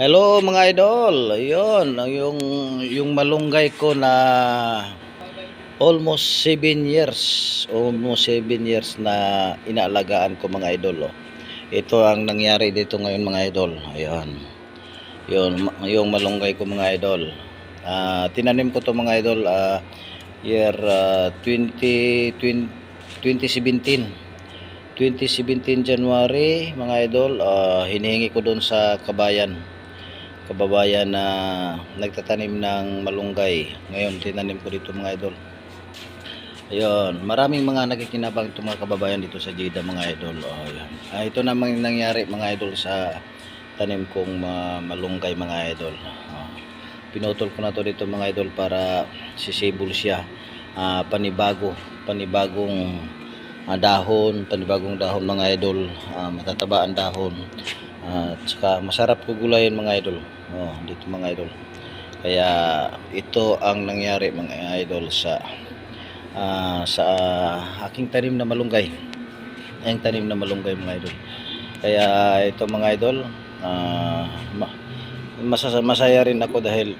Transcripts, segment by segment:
Hello mga idol. Ayun, yung yung malunggay ko na almost 7 years, almost 7 years na inaalagaan ko mga idol. Oh. Ito ang nangyari dito ngayon mga idol. Ayun. Yun, yung malunggay ko mga idol. Ah, tinanim ko to mga idol ah, year ah, 20, 20 2017. 2017 January mga idol, ah, hinihingi ko doon sa kabayan kababayan na nagtatanim ng malunggay. Ngayon, tinanim ko dito mga idol. Ayun, maraming mga nakikinabang itong mga kababayan dito sa Jeddah mga idol. Oh, ayan. Ah, ito namang nangyari mga idol sa tanim kong mga malunggay mga idol. Oh, pinutol ko na to dito mga idol para sisibol siya. Ah, panibago, panibagong ah, dahon, panibagong dahon mga idol. Ah, matataba ang dahon. At saka masarap gugulayin mga idol. Oh, dito mga idol. Kaya ito ang nangyari mga idol sa ah, sa aking tanim na malunggay. Ang tanim na malunggay mga idol. Kaya ito mga idol, ah, ma- masasa- masaya rin ako dahil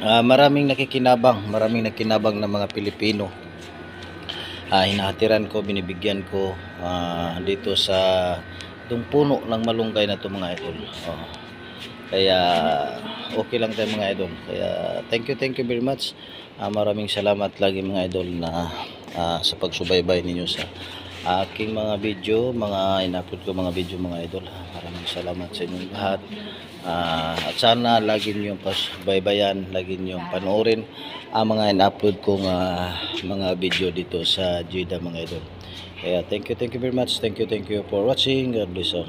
ah, maraming nakikinabang, maraming nakikinabang na mga Pilipino. Ah, hinahatiran ko, binibigyan ko ah, dito sa itong puno ng malunggay na to mga idol. Oh. Kaya okay lang tayo mga idol. Kaya thank you, thank you very much. Ah, maraming salamat lagi mga idol na ah, sa pagsubaybay ninyo sa aking mga video, mga in-upload ko mga video mga idol. Maraming salamat sa inyong lahat. Ah, at sana lagi niyo pasubaybayan, lagi niyo panoorin ang mga in-upload kong ah, mga video dito sa Jeddah mga idol. Kaya thank you, thank you very much. Thank you, thank you for watching. God bless all.